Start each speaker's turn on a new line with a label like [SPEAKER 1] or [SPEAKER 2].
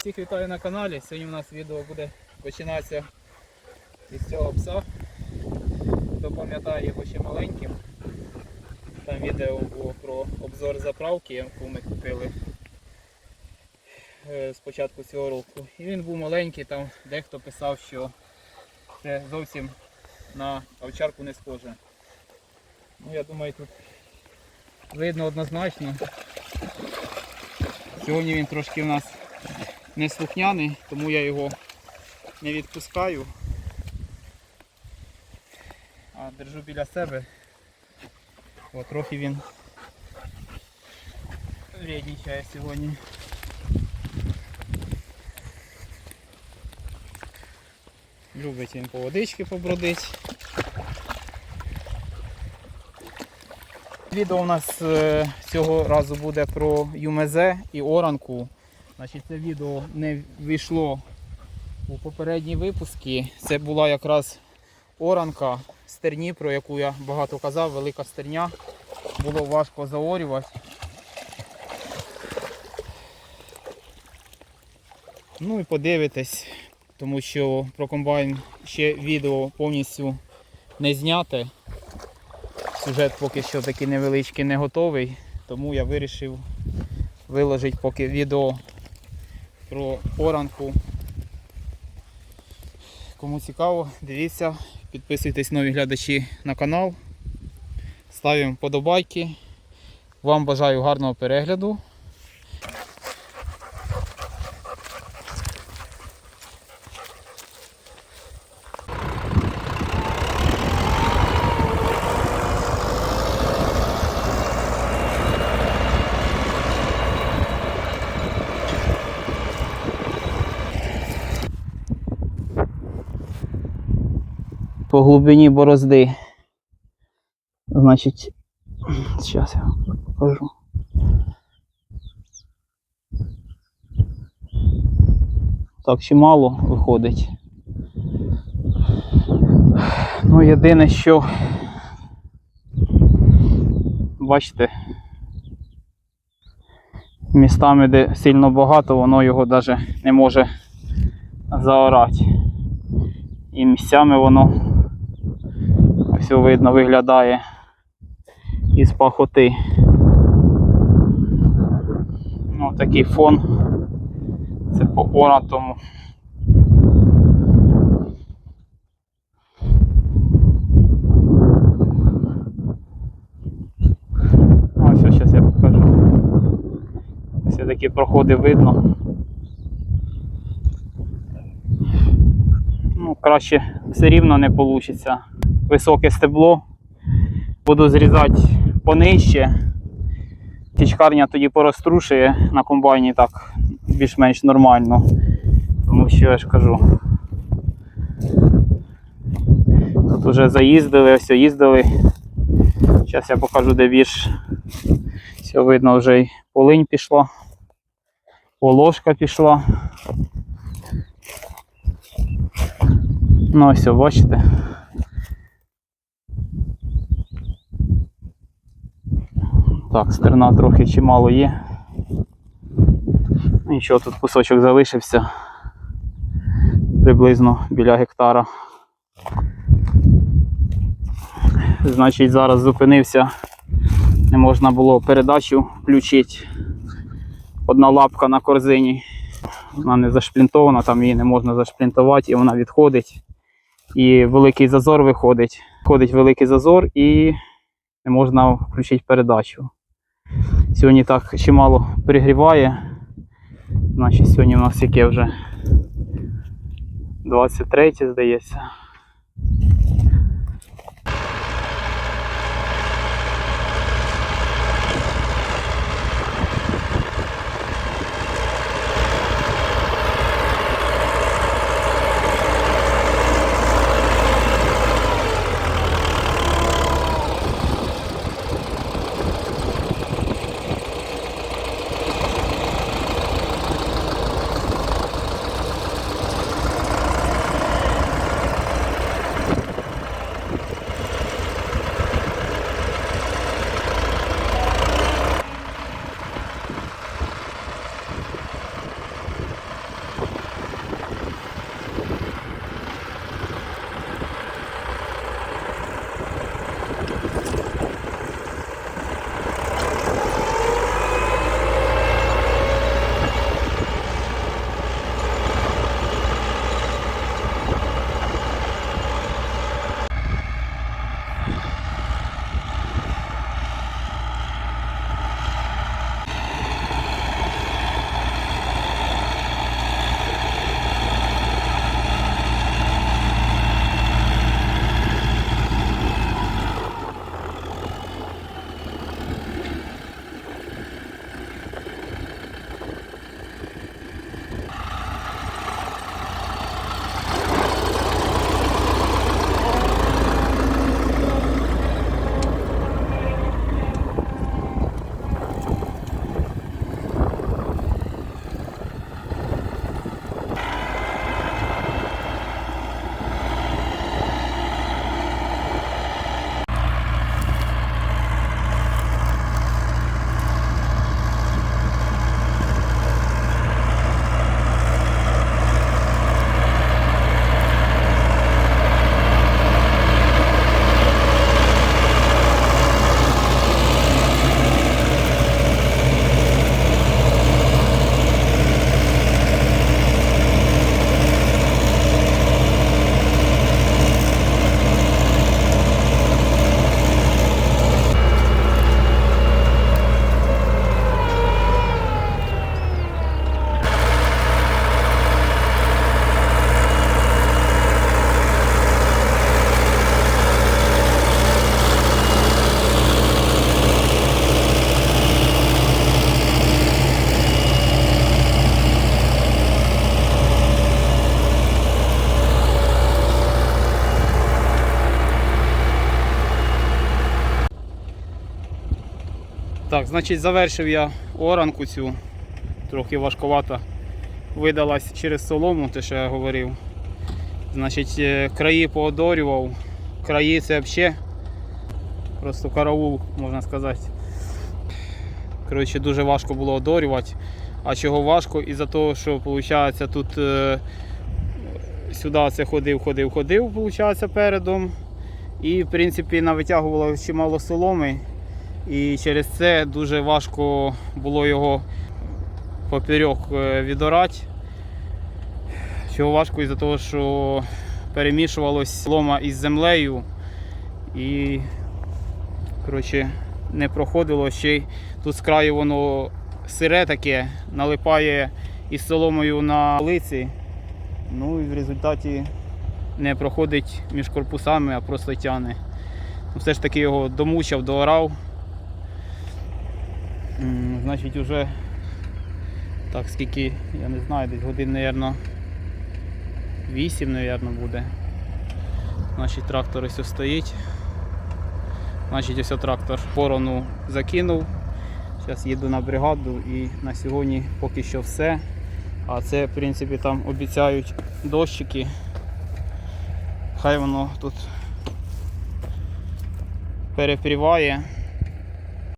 [SPEAKER 1] Всіх вітаю на каналі. Сьогодні у нас відео буде починатися із цього пса. Хто пам'ятає його ще маленьким. Там відео було про обзор заправки, яку ми купили е, з початку цього року. І він був маленький, там дехто писав, що це зовсім на овчарку не схоже. Ну я думаю тут видно однозначно. Сьогодні він трошки в нас не слухняний, тому я його не відпускаю, а держу біля себе. О, трохи він вредничає сьогодні. Любить він по водички побродить. Відео у нас е, цього разу буде про ЮМЗ і оранку. Значить, це відео не війшло у попередні випуски. Це була якраз оранка стерні, про яку я багато казав, велика стерня. Було важко заорювати. Ну і подивитесь, тому що про комбайн ще відео повністю не зняте. Сюжет поки що такий невеличкий не готовий, тому я вирішив виложити поки відео про оранку. Кому цікаво, дивіться, підписуйтесь нові глядачі на канал, ставимо подобайки. Вам бажаю гарного перегляду. По глибині борозди. Значить, зараз я покажу. Так, чимало виходить. Ну, єдине, що бачите, містами, де сильно багато, воно його навіть не може заорати. І місцями воно все видно виглядає із пахоти. Ну, такий фон. Це по оратому. Ось зараз я покажу. Все такі проходи видно. Ну, краще все рівно не вийде. Високе стебло. Буду зрізати понижче. Тічкарня тоді порозтрушує на комбайні так більш-менш нормально. Тому що я ж кажу. Тут вже заїздили, ось їздили. Зараз я покажу, де більш все видно, вже й полинь пішла, положка пішла. Ну ось, бачите. Так, стерна трохи чимало є. Нічого, тут кусочок залишився приблизно біля гектара. Значить, зараз зупинився, не можна було передачу включити. Одна лапка на корзині, вона не зашплінтована, там її не можна зашплінтувати і вона відходить. І великий зазор виходить. Входить великий зазор і не можна включити передачу. Сьогодні так чимало перегріває. Значить, сьогодні у нас яке вже 23, здається. Так, значить, завершив я оранку цю. Трохи важковато видалась через солому, те, що я говорив. Значить, е, краї поодорював. Краї це взагалі просто караул, можна сказати. Коротше, дуже важко було одорювати. А чого важко? Із-за того, що виходить, тут е, сюди це ходив, ходив, ходив, виходить, передом. І, в принципі, навитягувало чимало соломи. І через це дуже важко було його поперек е, відорати. Чого важко із-за того, що перемішувалось солома із землею і коротше, не проходило ще й тут з краю воно сире таке, налипає із соломою на лиці. Ну і в результаті не проходить між корпусами, а просто тяне. Ну, все ж таки його домучав, доорав. Значить, уже так скільки, я не знаю, десь годин, мабуть, 8, мабуть, буде. Значить, трактор ось стоїть. Значить, ось трактор борону закинув. Зараз їду на бригаду і на сьогодні поки що все. А це, в принципі, там обіцяють дощики. Хай воно тут перепріває.